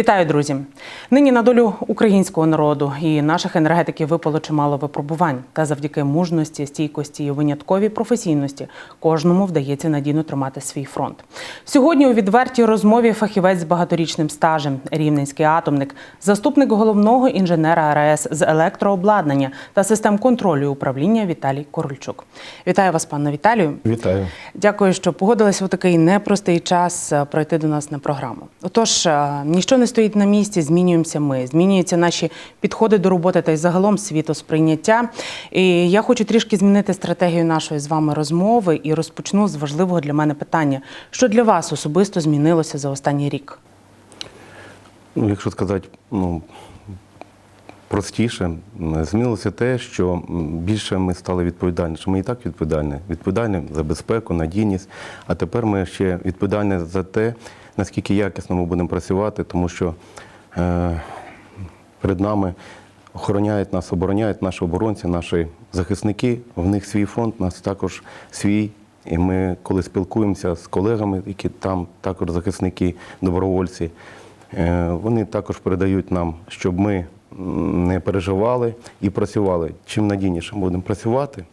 Вітаю, друзі! Нині на долю українського народу і наших енергетиків випало чимало випробувань. Та завдяки мужності, стійкості і винятковій професійності кожному вдається надійно тримати свій фронт. Сьогодні у відвертій розмові фахівець з багаторічним стажем, рівненський атомник, заступник головного інженера АРС з електрообладнання та систем контролю і управління Віталій Корольчук. Вітаю вас, пане Віталію. Вітаю. Дякую, що погодились у такий непростий час е, пройти до нас на програму. Отож, е, ніщо не стоїть на місці, змінюємося ми, змінюються наші підходи до роботи та й загалом світосприйняття. І я хочу трішки змінити стратегію нашої з вами розмови і розпочну з важливого для мене питання: що для вас особисто змінилося за останній рік? Ну, якщо сказати, ну, простіше, змінилося те, що більше ми стали відповідальніші. Ми і так відповідальні. Відповідальні за безпеку, надійність. А тепер ми ще відповідальні за те, наскільки якісно ми будемо працювати, тому що е, перед нами охороняють нас, обороняють наші оборонці, наші захисники. В них свій фонд, нас також свій. І ми, коли спілкуємося з колегами, які там також захисники, добровольці, е, вони також передають нам, щоб ми не переживали і працювали. Чим надійніше будемо працювати,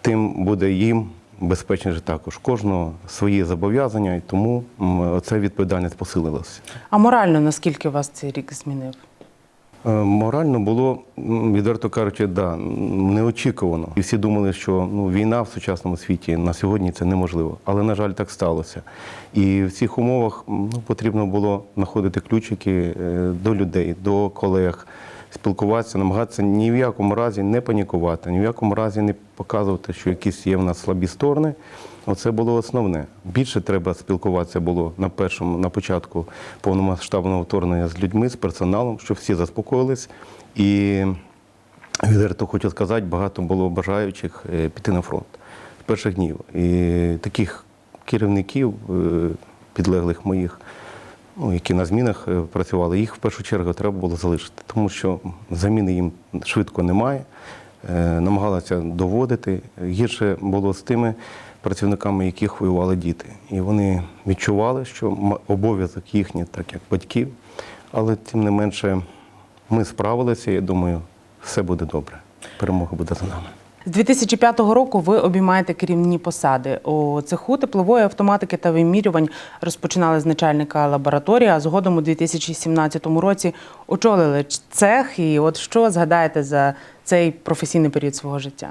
тим буде їм безпечніше також. Кожного свої зобов'язання, і тому м, оця відповідальність посилилася. А морально наскільки вас цей рік змінив? Е, Морально було, відверто кажучи, да, неочікувано. І всі думали, що ну, війна в сучасному світі на сьогодні це неможливо. Але, на жаль, так сталося. І в цих умовах ну, потрібно було знаходити ключики е, до людей, до колег, спілкуватися, намагатися ні в якому разі не панікувати, ні в якому разі не показувати, що якісь є в нас слабі сторони. Оце було основне. Більше треба спілкуватися було на першому, на початку повномасштабного вторгнення з людьми, з персоналом, щоб всі заспокоїлись. І відверто хочу сказати, багато було бажаючих е, піти на фронт з перших днів. І таких керівників, е, підлеглих моїх, ну, які на змінах е, працювали, їх в першу чергу треба було залишити, тому що заміни їм швидко немає. Е, Намагалися доводити. Гірше було з тими працівниками, яких воювали діти. І вони відчували, що обов'язок їхній, так як батьків. Але тим не менше ми справилися, я думаю, все буде добре. Перемога буде за нами. З 2005 року ви обіймаєте керівні посади. У цеху теплової автоматики та вимірювань розпочинали з начальника лабораторії, а згодом у 2017 році очолили цех. І от що згадаєте за цей професійний період свого життя?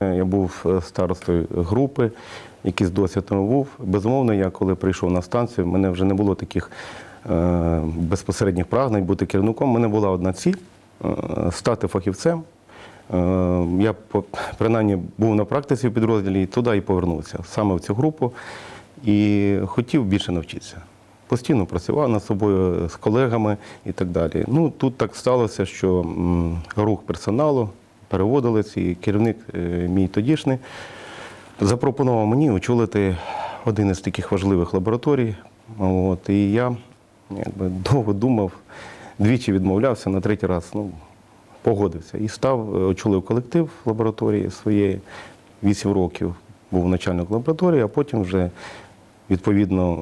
Я був е, старостою групи, якийсь досвід був. Безумовно, я коли прийшов на станцію, в мене вже не було таких е, безпосередніх прагнень бути керівником. У мене була одна ціль е, стати фахівцем. Е, я принаймні був на практиці в підрозділі і туди і повернувся саме в цю групу і хотів більше навчитися. Постійно працював над собою з колегами і так далі. Ну тут так сталося, що рух персоналу переводились, і керівник е, мій тодішній запропонував мені очолити один із таких важливих лабораторій. От, і я якби довго думав, двічі відмовлявся, на третій раз ну, погодився. І став, е, очолив колектив лабораторії своєї, 8 років був начальник лабораторії, а потім вже відповідно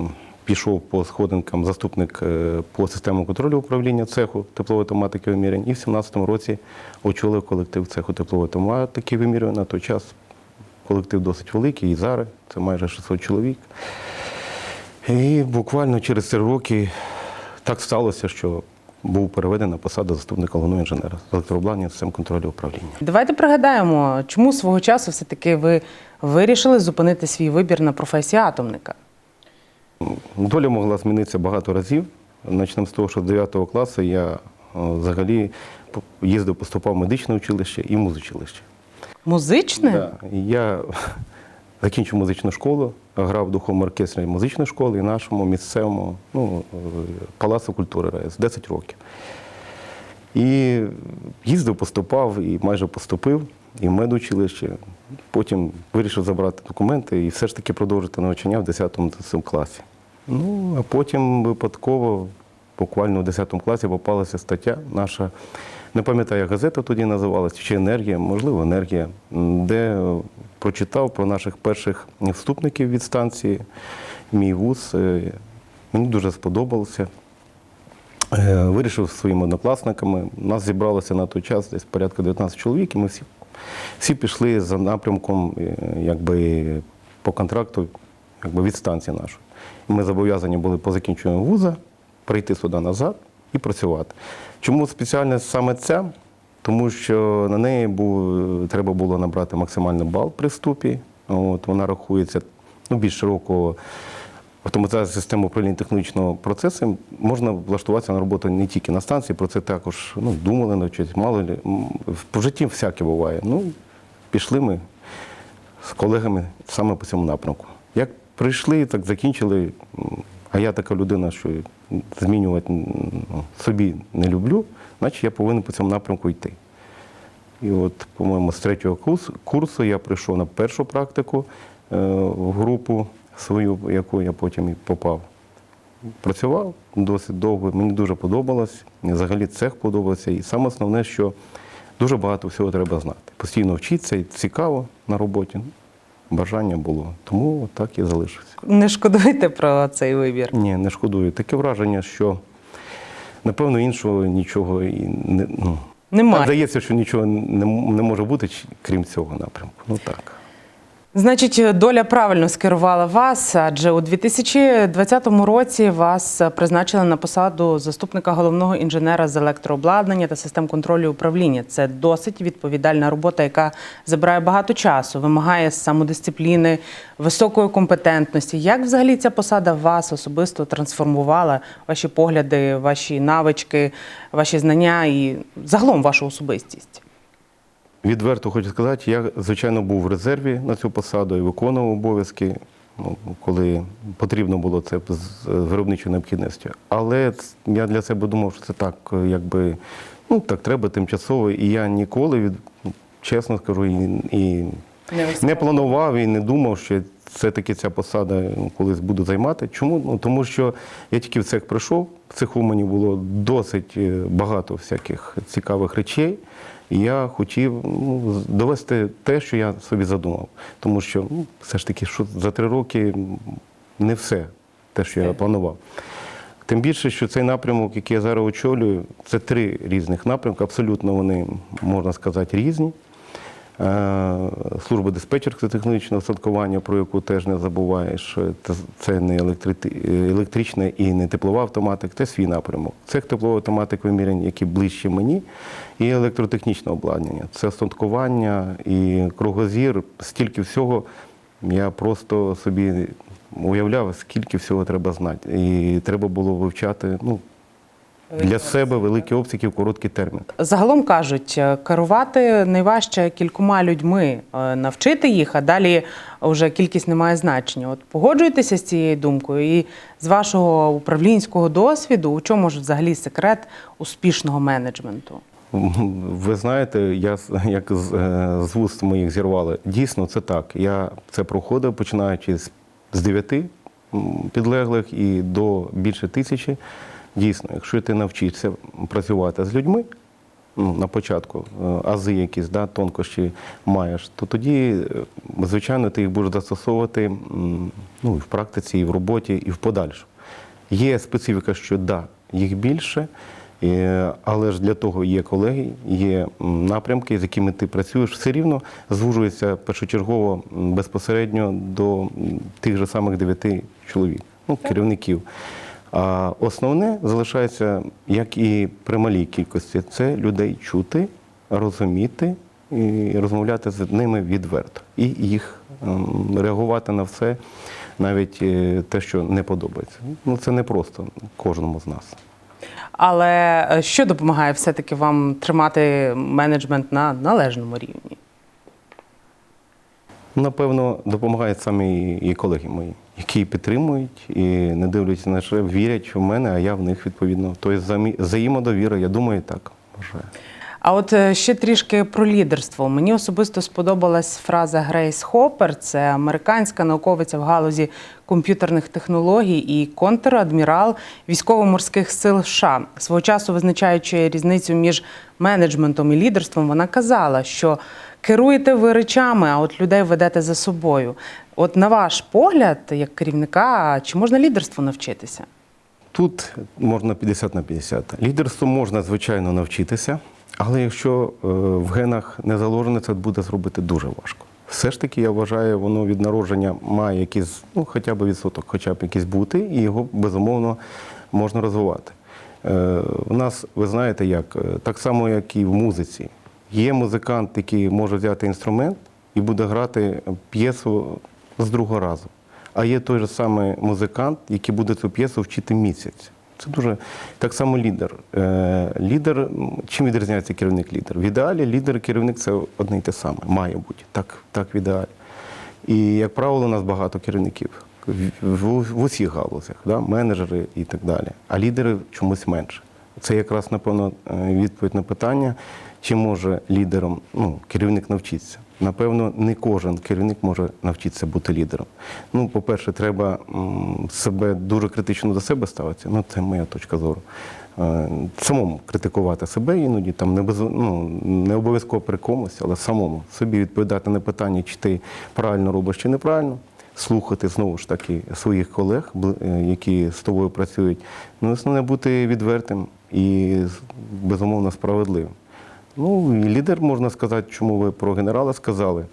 е, пішов по сходинкам заступник е, по системам контролю управління цеху теплової автоматики вимірянь. І в 2017 році очолив колектив цеху теплової автоматики вимірювань. На той час колектив досить великий, і зараз це майже 600 чоловік. І буквально через три роки так сталося, що був переведений на посаду заступника головного інженера з електрообладнання систем контролю управління. Давайте пригадаємо, чому свого часу все-таки ви вирішили зупинити свій вибір на професію атомника. Доля могла змінитися багато разів. Почнемо з того, що з 9 класу я е, взагалі їздив, поступав в медичне училище і музичилище. Музичне? Да. Я закінчив музичну школу, грав в духовому оркестрі музичної школи і нашому місцевому ну, е, Палацу культури РАЕС 10 років. І їздив, поступав і майже поступив, і в медучилище. Потім вирішив забрати документи і все ж таки продовжити навчання в 10 класі. Ну, а потім випадково, буквально в 10 класі, попалася стаття наша. Не пам'ятаю, газета тоді називалася, чи енергія, можливо, енергія, де е, прочитав про наших перших вступників від станції. Мій вуз. е, Мені дуже сподобалося. Е, Вирішив зі своїми однокласниками. Нас зібралося на той час десь порядка 19 чоловік, і ми всі, всі пішли за напрямком якби, по контракту якби, від станції нашої. Ми зобов'язані були по закінченню вуза прийти сюди назад і працювати. Чому спеціальна саме ця? Тому що на неї був, треба було набрати максимальний бал при вступі. От, вона рахується ну, більш широкого автоматизація системи управління технологічного процесу можна влаштуватися на роботу не тільки на станції, про це також ну, думали навчитись, мало В житті всяке буває. Ну, пішли ми з колегами саме по цьому напрямку. Як прийшли, так закінчили. А я така людина, що змінювати ну, собі не люблю, значить я повинен по цьому напрямку йти. І от, по-моєму, з третього курсу, я прийшов на першу практику е, в групу свою, в яку я потім і попав. Працював досить довго, мені дуже подобалось. Взагалі цех подобався. І саме основне, що дуже багато всього треба знати. Постійно вчитися цікаво на роботі. Бажання було. Тому так і залишився. Не шкодуєте про цей вибір. Ні, не шкодую. Таке враження, що напевно іншого нічого і не ну, Немає. Здається, що нічого не, не може бути, крім цього напрямку. Ну так. Значить, доля правильно скерувала вас, адже у 2020 році вас призначили на посаду заступника головного інженера з електрообладнання та систем контролю і управління. Це досить відповідальна робота, яка забирає багато часу, вимагає самодисципліни, високої компетентності. Як взагалі ця посада вас особисто трансформувала? Ваші погляди, ваші навички, ваші знання і загалом вашу особистість? Відверто хочу сказати, я, звичайно, був в резерві на цю посаду і виконував обов'язки, ну, коли потрібно було це з виробничою необхідністю. Але я для себе думав, що це так, якби, ну так треба тимчасово. І я ніколи, від, чесно скажу, і, і не планував і не думав, що все-таки ця посада колись буду займати. Чому? Ну, тому що я тільки в цех прийшов, в цеху мені було досить е, багато всяких цікавих речей. І я хотів ну, довести те, що я собі задумав. Тому що ну, все ж таки, що за три роки не все те, що я планував. Тим більше, що цей напрямок, який я зараз очолюю, це три різних напрямки. Абсолютно вони, можна сказати, різні. Е, Служба диспетчерського технологічного устаткування, про яку теж не забуваєш, Це- не електрична і не теплова автоматика, це свій напрямок. Це теплова автоматика вимірянь, які ближче мені, і електротехнічне обладнання. Це устаткування і кругозір, стільки всього. Я просто собі уявляв, скільки всього треба знати. І треба було вивчати ну, для себе великі обсяги в короткий термін. Загалом кажуть, е, керувати найважче кількома людьми, е, навчити їх, а далі вже кількість не має значення. От погоджуєтеся з цією думкою, і з вашого управлінського досвіду, у чому ж взагалі секрет успішного менеджменту? Ви знаєте, я як з, е, з вуст моїх зірвали. Дійсно, це так. Я це проходив, починаючи з дев'яти підлеглих і до більше тисячі. Дійсно, якщо ти навчишся працювати з людьми ну, на початку, е, ази якісь, да, тонкощі маєш, то тоді, е, звичайно, ти їх будеш застосовувати ну, і в практиці, і в роботі, і в подальшому. Є специфіка, що да, їх більше, е, але ж для того є колеги, є напрямки, з якими ти працюєш, все рівно звужується першочергово безпосередньо до тих же самих дев'яти чоловік, ну, керівників. А основне залишається, як і при малій кількості, це людей чути, розуміти і розмовляти з ними відверто. І їх ем, реагувати на все, навіть е, те, що не подобається. Ну це не просто кожному з нас. Але е, що допомагає все-таки вам тримати менеджмент на належному рівні? Напевно, допомагають самі і- і колеги мої, які підтримують і не дивляться на що, вірять в мене, а я в них відповідно. Тобто взаємодовіра, я думаю, так вважаю. А от е, ще трішки про лідерство. Мені особисто сподобалась фраза Грейс Хоппер, це американська науковиця в галузі комп'ютерних технологій і контрадмірал військово-морських сил США. Свого часу визначаючи різницю між менеджментом і лідерством, вона казала, що керуєте ви речами, а от людей ведете за собою. От на ваш погляд, як керівника, чи можна лідерству навчитися? Тут можна 50 на 50. Лідерство можна, звичайно, навчитися, але якщо е, в генах не заложено, це буде зробити дуже важко. Все ж таки, я вважаю, воно від народження має якийсь, ну, хоча б відсоток, хоча б якийсь бути, і його безумовно можна розвивати. Е, У нас, ви знаєте, як, е, так само, як і в музиці. Є музикант, який може взяти інструмент і буде грати п'єсу з другого разу. А є той же самий музикант, який буде цю п'єсу вчити місяць. Це дуже так само лідер. Е, лідер, чим відрізняється керівник лідер? В ідеалі лідер і керівник це одне й те саме, має бути. Так, так в ідеалі. І, як правило, у нас багато керівників в усіх галузях, да? менеджери і так далі. А лідери чомусь менше. Це якраз, напевно, е, відповідь на питання, чи може лідером ну, керівник навчитися. Напевно, не кожен керівник може навчитися бути лідером. Ну, по-перше, треба себе дуже критично до себе ставитися. Ну, це моя точка зору. Е, Самому критикувати себе іноді, там не без ну, не обов'язково при комусь, але самому собі відповідати на питання, чи ти правильно робиш, чи неправильно. Слухати знову ж таки своїх колег, е, які з тобою працюють. Ну, основне бути відвертим і безумовно справедливим. Ну, і лідер можна сказати, чому ви про генерала сказали.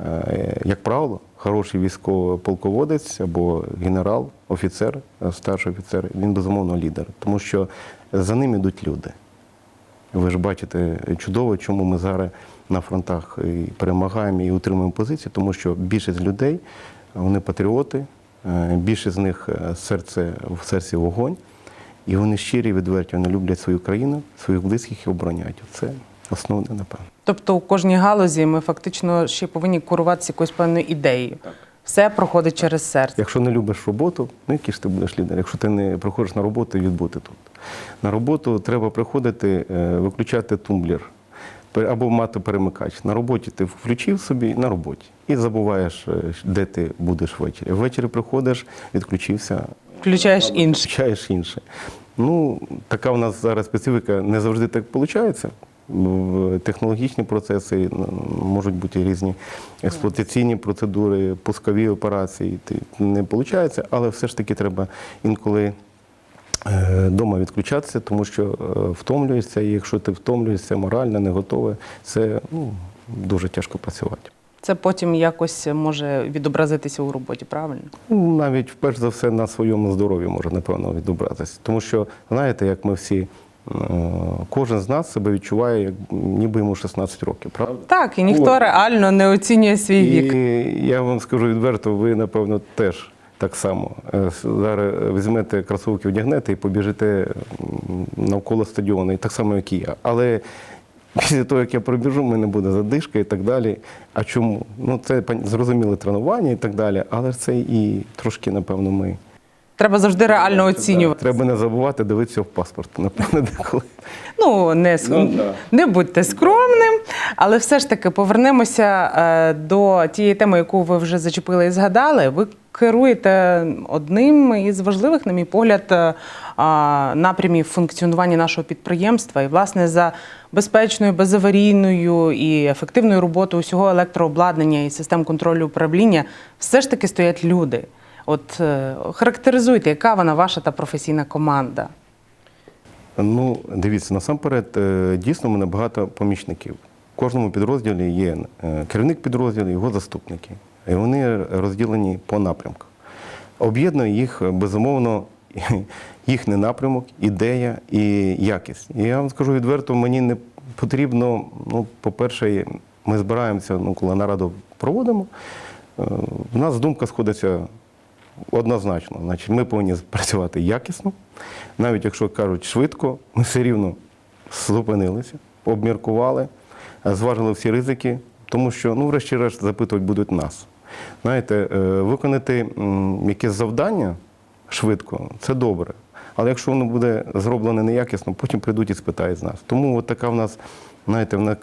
Е, Як правило, хороший військовий полководець або генерал, офіцер, е, старший офіцер, він безумовно лідер, тому що за ним ідуть люди. Ви ж бачите чудово, чому ми зараз на фронтах і перемагаємо і утримуємо позиції, тому що більшість людей вони патріоти, е, більшість з них серце в серці вогонь, і вони щирі, відверті, вони люблять свою країну, своїх близьких і обороняють. Це основне, напевно. Тобто у кожній галузі ми фактично ще повинні керуватися якоюсь певною ідеєю. Все проходить через серце. Якщо не любиш роботу, ну який ж ти будеш лідер? Якщо ти не приходиш на роботу, відбути тут. На роботу треба приходити, е, виключати тумблер або мати перемикач. На роботі ти включив собі на роботі і забуваєш, е, де ти будеш ввечері. Ввечері приходиш, відключився, Включаєш інше. включаєш інше. Ну, така в нас зараз специфіка, не завжди так виходить. В технологічні процеси можуть бути різні експлуатаційні процедури, пускові операції. Не виходить, але все ж таки треба інколи вдома відключатися, тому що е, втомлюєшся, і якщо ти втомлюєшся морально, не готовий, це ну, дуже тяжко працювати. Це потім якось може відобразитися у роботі, правильно? Ну, Навіть перш за все на своєму здоров'ї може напевно відобратися. Тому що знаєте, як ми всі, е, кожен з нас себе відчуває, як ніби йому 16 років, правда? Так, і ніхто О. реально не оцінює свій вік. І я вам скажу відверто, ви напевно теж так само. Е, Зараз візьмете кросовки, вдягнете і побіжите навколо стадіону, і так само, як і я. Але після того, як я пробіжу, в мене буде задишка і так далі. А чому? Ну, це зрозуміле тренування і так далі, але це і трошки, напевно, ми. Треба завжди реально оцінювати. Треба не забувати дивитися в паспорт, напевно, деколи. Ну, не, ск- Ну, да. не будьте скромним, але все ж таки повернемося е, до тієї теми, яку ви вже зачепили і згадали. Ви керуєте одним із важливих, на мій погляд, е, напрямів функціонування нашого підприємства. І, власне, за безпечною, безаварійною і ефективною роботою усього електрообладнання і систем контролю управління все ж таки стоять люди. От е, характеризуйте, яка вона ваша та професійна команда. Ну, дивіться, насамперед, е, дійсно, у мене багато помічників. В кожному підрозділі є е, керівник підрозділу, його заступники. І вони розділені по напрямках. Об'єднує їх, безумовно, їхній напрямок, ідея і якість. І я вам скажу відверто, мені не потрібно, ну, по-перше, ми збираємося, ну, коли нараду проводимо, в нас думка сходиться Однозначно, значить, ми повинні працювати якісно. Навіть якщо кажуть швидко, ми все рівно зупинилися, обміркували, зважили всі ризики, тому що, ну, врешті-решт, запитувати будуть нас. Знаєте, е, виконати якесь завдання швидко це добре. Але якщо воно буде зроблене неякісно, потім прийдуть і спитають з нас. Тому от така в нас, знаєте,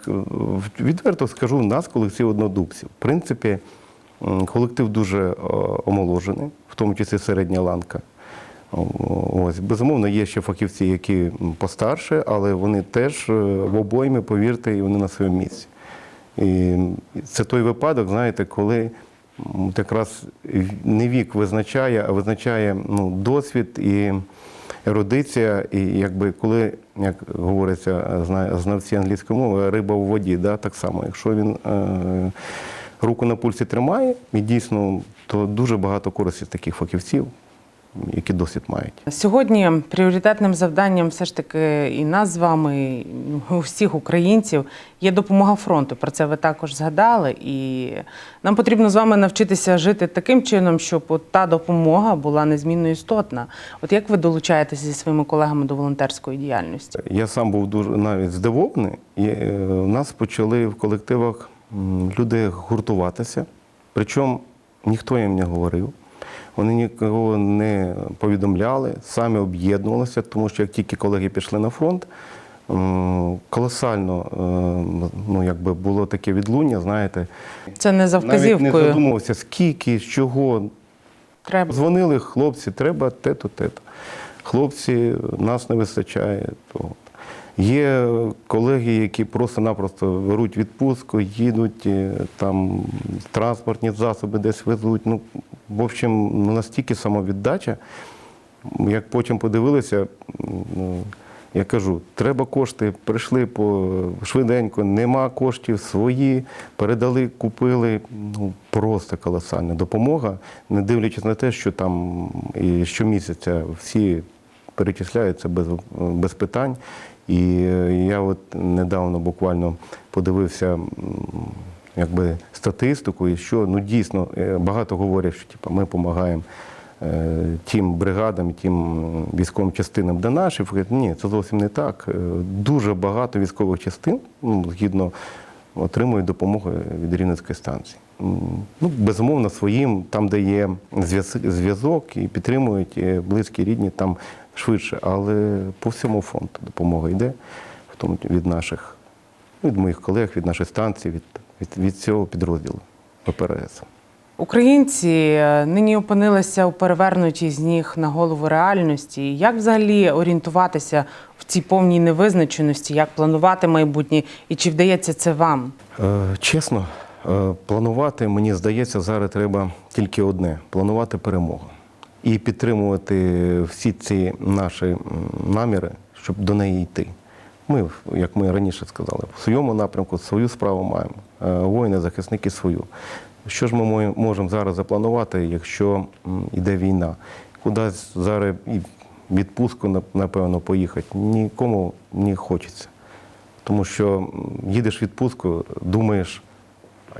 відверто скажу, в нас колектив однодубців. В принципі, колектив дуже е, омоложений, в тому числі середня ланка. Ось, безумовно, є ще фахівці, які постарше, але вони теж е, в обоймі, повірте, і вони на своєму місці. І це той випадок, знаєте, коли якраз не вік визначає, а визначає ну, досвід і ерудиція. І якби коли, як говориться, знавці англійської мови, риба у воді, да, так само. Якщо він е, руку на пульсі тримає, і дійсно, то дуже багато користі таких фахівців, які досвід мають. Сьогодні пріоритетним завданням все ж таки і нас з вами, і у всіх українців є допомога фронту. Про це ви також згадали. І нам потрібно з вами навчитися жити таким чином, щоб от та допомога була незмінно істотна. От як ви долучаєтеся зі своїми колегами до волонтерської діяльності? Я сам був дуже навіть здивований. І е, у нас почали в колективах люди гуртуватися. Причому ніхто їм не говорив. Вони нікого не повідомляли, самі об'єднувалися, тому що як тільки колеги пішли на фронт, колосально е, ну, якби було таке відлуння, знаєте. Це не за Навіть не вказівкою. задумувався, скільки, з чого, Треба. Дзвонили хлопці, треба те-то, те-то. Хлопці, нас не вистачає. того. Є колеги, які просто-напросто беруть відпустку, їдуть, е, там транспортні засоби десь везуть. Ну, в общем, ну, настільки самовіддача. Як потім подивилися, ну, я кажу, треба кошти, прийшли по швиденько, нема коштів свої, передали, купили. Ну, просто колосальна допомога, не дивлячись на те, що там і щомісяця всі перечисляються без, без питань. І е, я от недавно буквально подивився якби, статистику, і що ну, дійсно е, багато говорять, що типу, ми допомагаємо е, тим бригадам, тим військовим частинам, наші. Говорять, Ні, це зовсім не так. Дуже багато військових частин, ну, згідно, отримують допомогу від Рівненської станції. Ну, безумовно, своїм, там, де є зв'язок і підтримують близькі рідні, там швидше. Але по всьому фронту допомога йде, в тому від наших, від моїх колег, від нашої станції, від, від, від цього підрозділу ОПРС. Українці е, нині опинилися у перевернутій з ніг на голову реальності. Як взагалі орієнтуватися в цій повній невизначеності, як планувати майбутнє і чи вдається це вам? Е, Чесно, е, планувати, мені здається, зараз треба тільки одне планувати перемогу. І підтримувати всі ці наші наміри, щоб до неї йти. Ми, як ми раніше сказали, в своєму напрямку свою справу маємо, е, воїни, захисники свою. Що ж ми можемо зараз запланувати, якщо йде війна? Кудись зараз і відпустку, напевно, поїхати нікому не хочеться. Тому що їдеш в відпустку, думаєш,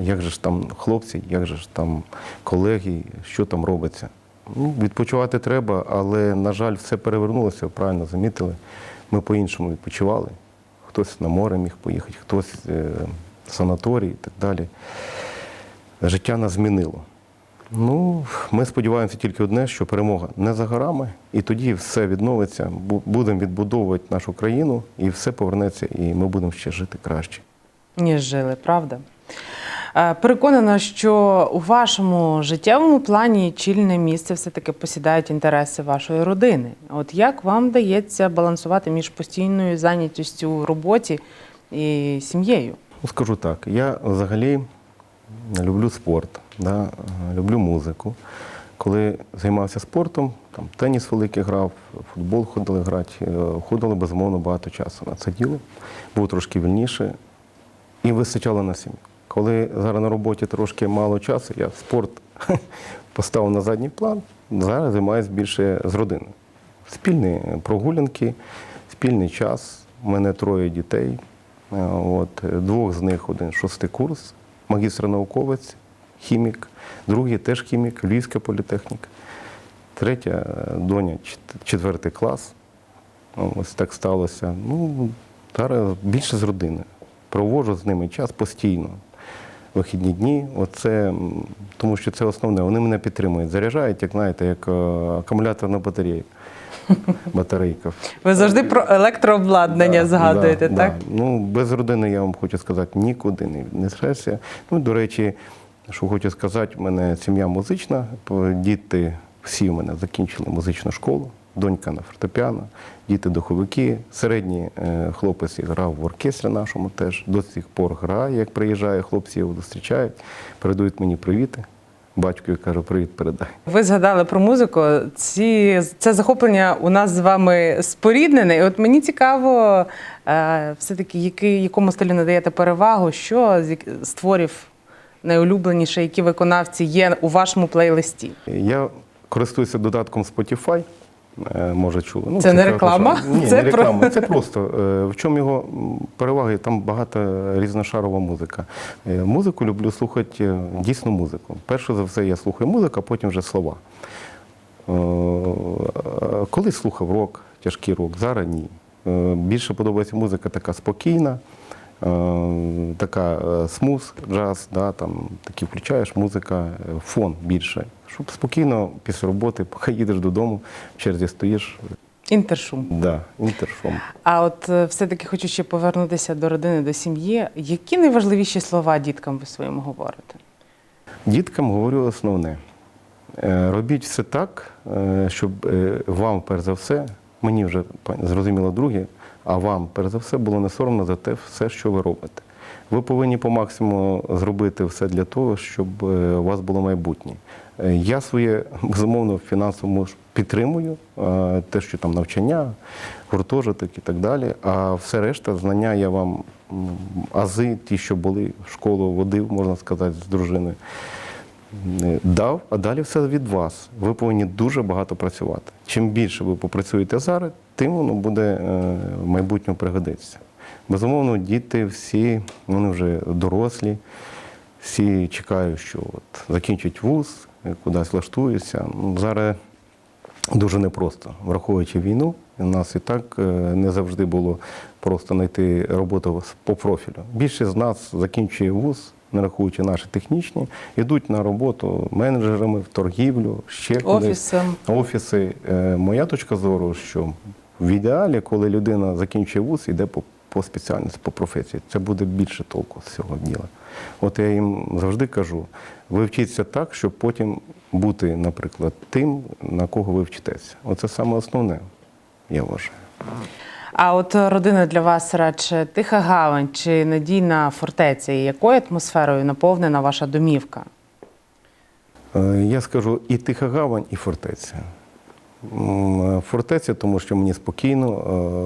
як же ж там хлопці, як же ж там колеги, що там робиться. Ну, відпочивати треба, але, на жаль, все перевернулося, правильно замітили. Ми по-іншому відпочивали. Хтось на море міг поїхати, хтось е, в санаторій і так далі. Життя нас змінило. Ну, ми сподіваємося тільки одне, що перемога не за горами, і тоді все відновиться. Будемо відбудовувати нашу країну, і все повернеться, і ми будемо ще жити краще. ніж жили, правда? Е, Переконана, що у вашому життєвому плані чільне місце все-таки посідають інтереси вашої родини. От як вам вдається балансувати між постійною зайнятістю у роботі і сім'єю? Ну, скажу так, я взагалі люблю спорт, да, люблю музику. Коли займався спортом, там теніс великий грав, футбол ходили грати, е, ходили безумовно багато часу на це діло. Було трошки вільніше і вистачало на сім'ю. Коли зараз на роботі трошки мало часу, я спорт поставив на задній план, зараз займаюся більше з родиною. Спільні прогулянки, спільний час. У мене троє дітей. Е, От, двох з них один шостий курс, магістр-науковець, хімік, другий теж хімік, Львівська політехніка. Третя е, доня чет- четвертий клас. Ось так сталося. Ну, зараз більше з родиною. Проводжу з ними час постійно. Вихідні дні, оце, тому що це основне. Вони мене підтримують, заряджають, як знаєте, як е, акумуляторна батарея. Батарейка. Ви завжди про електрообладнання Да, згадуєте, да, так? Да. Ну, без родини я вам хочу сказати, нікуди не, не. Ну, до речі, що хочу сказати, в мене сім'я музична, діти всі в мене закінчили музичну школу, донька на фортепіано, діти духовики. Середній е, хлопець грав в оркестрі нашому теж, до сих пор грає, як приїжджає, хлопці його зустрічають, передають мені привіти. батькові кажу, привіт передай. Ви згадали про музику. Ці це захоплення у нас з вами споріднене. І от мені цікаво, е, все-таки який, якому стилю надаєте перевагу, що з творів найулюбленіше, які виконавці є у вашому плейлисті? Я користуюся додатком Spotify. Е, Може, чули. Ну, Це не реклама? Ні, Це не про- реклама. Це просто е, в чому його м, переваги? Там багато різношарова музика. Е, Музику люблю слухати дійсну музику. Перше за все, я слухаю музику, а потім вже слова. Колись слухав рок, тяжкий рок, зараз ні. Більше подобається музика така спокійна, така е, смуз, джаз, да, там, такі включаєш музика, е, фон більше. Щоб спокійно після роботи, поки їдеш додому, в черзі стоїш, Інтершум. да, інтершум. А от е, все-таки хочу ще повернутися до родини, до сім'ї. Які найважливіші слова діткам ви своїм говорите? Діткам говорю основне. Е, Робіть все так, е, щоб е, вам, перш за все, мені вже зрозуміло друге, а вам, перш за все, було не соромно за те все, що ви робите. Ви повинні по максимуму зробити все для того, щоб е, у вас було майбутнє. Е, Я своє безумовно фінансово підтримую, е, те, що там навчання, гуртожиток і так далі. А все решта, знання я вам ази, ті, що були школу, водив, можна сказати, з дружиною. Дав, а далі все від вас. Ви повинні дуже багато працювати. Чим більше ви попрацюєте зараз, тим воно буде е, в майбутньому пригодитися. Безумовно, діти всі, вони вже дорослі, всі чекають, що от закінчать вуз, кудись влаштуються. Ну, Зараз дуже непросто, враховуючи війну, у нас і так е, не завжди було просто знайти роботу по профілю. Більшість з нас закінчує вуз, не рахуючи наші технічні, йдуть на роботу менеджерами в торгівлю, ще кудись. Офіси. Е, Моя точка зору, що в ідеалі, коли людина закінчує вуз, йде по, по спеціальності, по професії, це буде більше толку з цього діла. От я їм завжди кажу: ви вчіться так, щоб потім бути, наприклад, тим, на кого ви вчитеся. Оце саме основне, я вважаю. А от родина для вас радше тиха гавань чи надійна фортеця? І якою атмосферою наповнена ваша домівка? Е, Я скажу і тиха гавань, і фортеця. Е, Фортеця, тому що мені спокійно, е,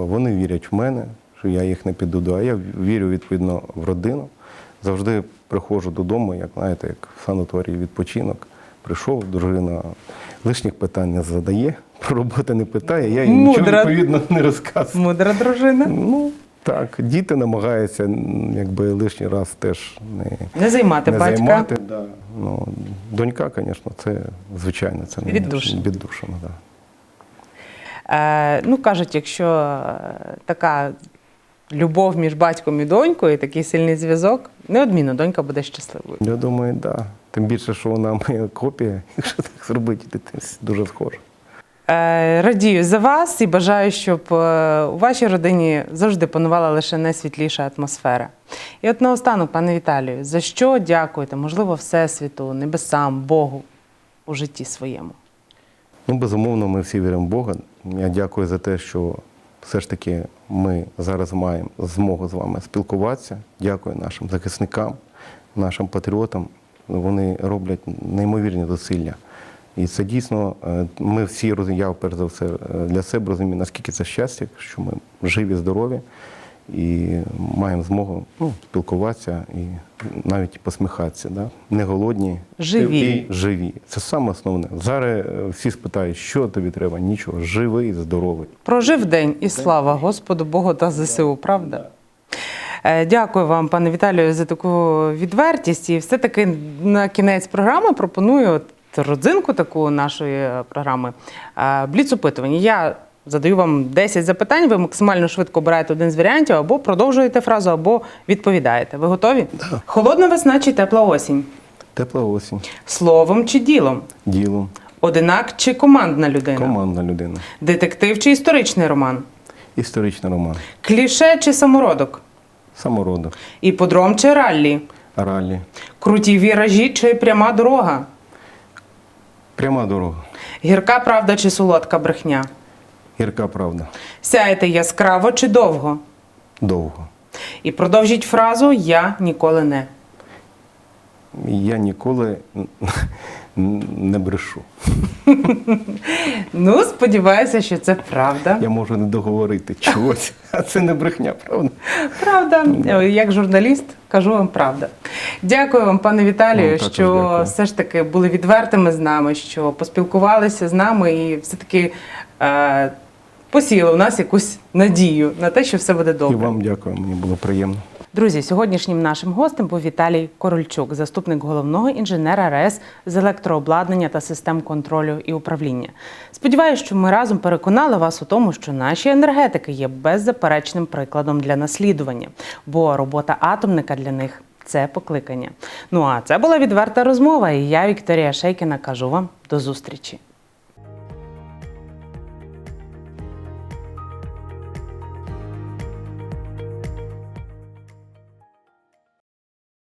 вони вірять в мене, що я їх не підведу, а я вірю відповідно в родину. Завжди приходжу додому, як знаєте, як в санаторії відпочинок. Прийшов, дружина лишніх питань не задає, про роботу не питає, я їм нічого відповідно не розказую. Мудра дружина. Ну так, діти намагаються якби лишній раз теж не, Не займати не батька. займати. Да. Ну, донька, звісно, це звичайно, це не Віддушина. віддушина, да. Е, ну, кажуть, якщо е, така любов між батьком і донькою, такий сильний зв'язок, неодмінно донька буде щасливою. Я думаю, так. Да. Тим більше, що вона моя копія, якщо так зробити, то це дуже схоже. Е, радію за вас і бажаю, щоб е, у вашій родині завжди панувала лише найсвітліша атмосфера. І от наостанок, пане Віталію, за що дякуєте? Можливо, Всесвіту, небесам, Богу у житті своєму? Ну, безумовно, ми всі віримо в Бога. Я дякую за те, що все ж таки ми зараз маємо змогу з вами спілкуватися. Дякую нашим захисникам, нашим патріотам. Вони роблять неймовірні зусилля. І це дійсно, е, ми всі розуміємо, я перш за все е, для себе розумію, наскільки це щастя, що ми живі, здорові і маємо змогу ну, спілкуватися і навіть посміхатися. Да? Не голодні, Живі. і живі. Це саме основне. Зараз е, всі спитають, що тобі треба, нічого. Живий, здоровий. Прожив день і слава Господу Богу та ЗСУ, правда? Е, Дякую вам, пане Віталію, за таку відвертість. І все-таки на кінець програми пропоную родзинку таку нашої е, програми е, бліц-опитування. Я задаю вам 10 запитань, ви максимально швидко обираєте один з варіантів, або продовжуєте фразу, або відповідаєте. Ви готові? Холодна весна чи тепла осінь? Тепла осінь, Словом чи ділом? ділом, Одинак чи командна людина? командна людина, Детектив чи історичний роман? історичний роман, Кліше чи самородок? Самородок, Іподром чи раллі? раллі, Круті віражі чи пряма дорога? пряма дорога, Гірка правда чи солодка брехня? гірка правда, Сяєте яскраво чи довго? довго. І продовжіть фразу Я ніколи не. Я ніколи не брешу. Ну, сподіваюся, що це правда. Я можу не договорити чогось, а це не брехня, правда? Правда, як журналіст, кажу вам правда. Дякую вам, пане Віталію, також що дякую. все ж таки були відвертими з нами, що поспілкувалися з нами і все-таки е, посіяли у нас якусь надію на те, що все буде І добре. вам дякую, мені було приємно. Друзі, сьогоднішнім нашим гостем був Віталій Корольчук, заступник головного інженера РЕС з електрообладнання та систем контролю і управління. Сподіваюся, що ми разом переконали вас у тому, що наші енергетики є беззаперечним прикладом для наслідування, бо робота атомника для них це покликання. Ну а це була відверта розмова. І я, Вікторія Шейкіна, кажу вам до зустрічі.